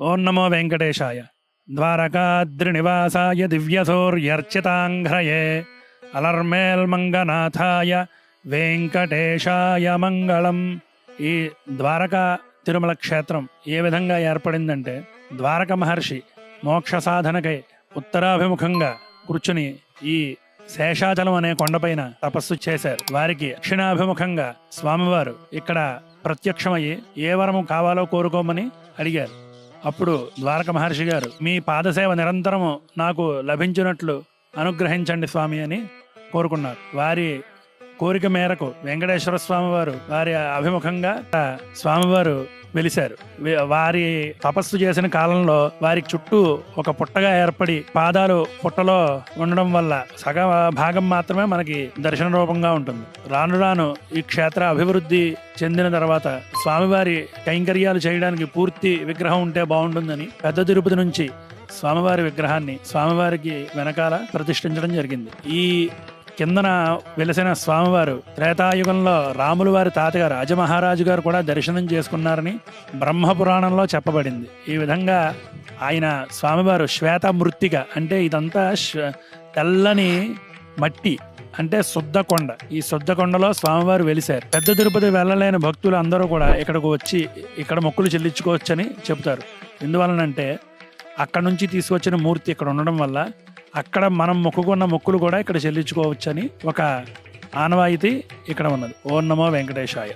ఓం నమో వెంకటేశాయ. ద్వారకాద్రినివాసాయ దివ్యసూర్యర్చితాంఘ్రయే. అలర్మేల్మంగనాథాయ వెంకటేశాయ మంగళం. ఈ ద్వారకా తిరుమల క్షేత్రం ఏ విధంగా ఏర్పడిందంటే ద్వారక మహర్షి మోక్ష సాధనకై ఉత్తరాభిముఖంగా కూర్చుని ఈ శేషాచలం అనే కొండపైన తపస్సు చేశారు. వారికి దక్షిణాభిముఖంగా స్వామివారు ఇక్కడ ప్రత్యక్షమయ్యి ఏ వరము కావాలో కోరుకోమని అడిగారు. అప్పుడు ద్వారక మహర్షి గారు మీ పాదసేవ నిరంతరము నాకు లభించినట్లు అనుగ్రహించండి స్వామి అని కోరుకున్నారు. వారి కోరిక మేరకు వెంకటేశ్వర స్వామి వారు వారి అభిముఖంగా స్వామివారు వెలిశారు వారి తపస్సు చేసిన కాలంలో వారి చుట్టూ ఒక పుట్టగా ఏర్పడి పాదాలు పుట్టలో ఉండడం వల్ల సగ భాగం మాత్రమే మనకి దర్శన రూపంగా ఉంటుంది. రాను రాను ఈ క్షేత్ర అభివృద్ధి చెందిన తర్వాత స్వామివారి కైంకర్యాలు చేయడానికి పూర్తి విగ్రహం ఉంటే బాగుంటుందని పెద్ద తిరుపతి నుంచి స్వామివారి విగ్రహాన్ని స్వామివారికి వెనకాల ప్రతిష్ఠించడం జరిగింది. ఈ కిందన వెలిసిన స్వామివారు త్రేతాయుగంలో రాములు వారి తాతగారు అజమహారాజు గారు కూడా దర్శనం చేసుకున్నారని బ్రహ్మ పురాణంలో చెప్పబడింది. ఈ విధంగా ఆయన స్వామివారు శ్వేత మృత్తిక అంటే ఇదంతా శ్వ- తెల్లని మట్టి అంటే శుద్ధకొండ ఈ శుద్ధకొండలో స్వామివారు వెలిశారు. పెద్ద తిరుపతి వెళ్ళలేని భక్తులు అందరూ కూడా ఇక్కడకు వచ్చి ఇక్కడ మొక్కులు చెల్లించుకోవచ్చని చెబుతారు. ఎందువలనంటే అక్కడ నుంచి తీసుకొచ్చిన మూర్తి ఇక్కడ ఉండడం వల్ల అక్కడ మనం మొక్కుకున్న మొక్కులు కూడా ఇక్కడ చెల్లించుకోవచ్చని ఒక ఆనవాయితీ ఇక్కడ ఉన్నది. ఓం నమో వెంకటేశాయ.